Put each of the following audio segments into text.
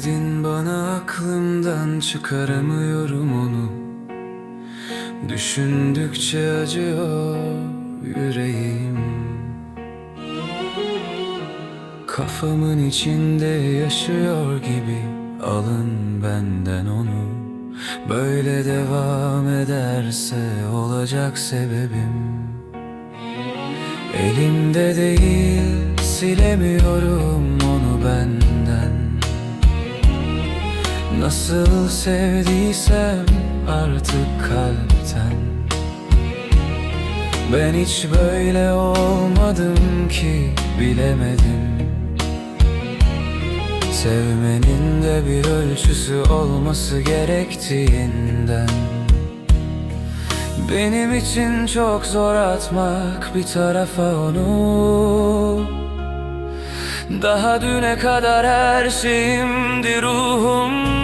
Yardım edin bana aklımdan çıkaramıyorum onu. Düşündükçe acıyor yüreğim. Kafamın içinde yaşıyor gibi alın benden onu. Böyle devam ederse olacak sebebim. Elimde değil silemiyorum onu benden Nasıl sevdiysem artık kalpten. Ben hiç böyle olmadım ki bilemedim. Sevmenin de bir ölçüsü olması gerektiğinden. Benim için çok zor atmak bir tarafa onu. Daha düne kadar her şeyimdi ruhumdu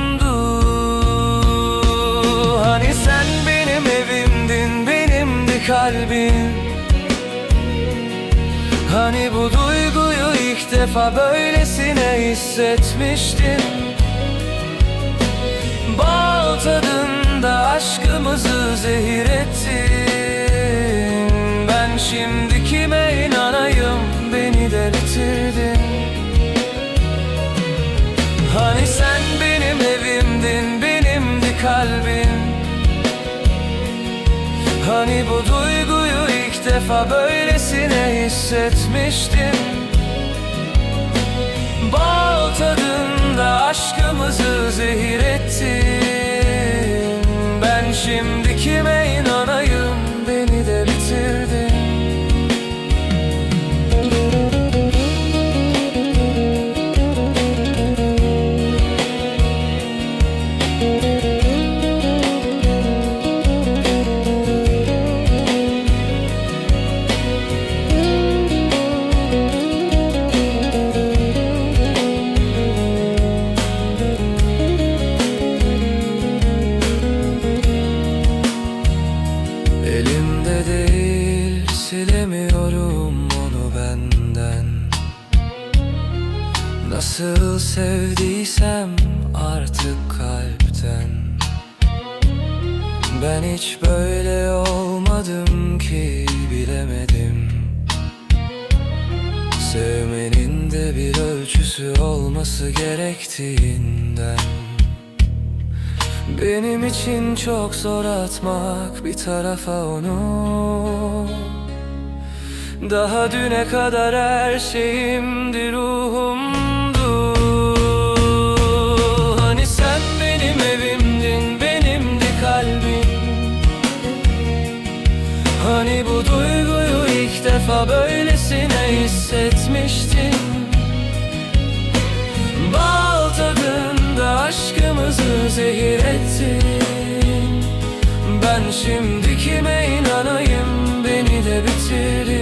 kalbim. Hani bu duyguyu ilk defa böylesine hissetmiştim. Bal tadında aşkımızı zehir ettin. Ben şimdi kime inanayım beni de Hani sen benim evimdin benimdi kalbim. Hani bu duyguyu ilk defa böylesine hissetmiştim. Bal silemiyorum onu benden. Nasıl sevdiysem artık kalpten. Ben hiç böyle olmadım ki bilemedim. Sevmenin de bir ölçüsü olması gerektiğinden. Benim için çok zor atmak bir tarafa onu Daha düne kadar her şeyimdi ruhumdu. Hani sen benim evimdin benimdi kalbim. Hani bu duyguyu ilk defa böylesine hissetmiştim. Bal tadında aşkımızı zehir ettin. Ben şimdi kime inanayım beni de bitirdin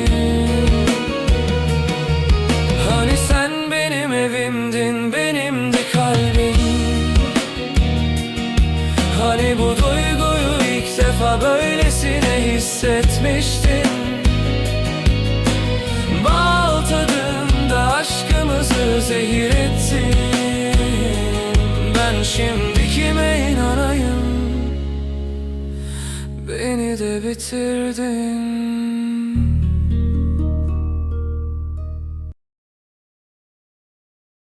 defa böylesine hissetmiştim. Bal tadında aşkımızı zehir ettin. Ben şimdi kime inanayım? Beni de bitirdin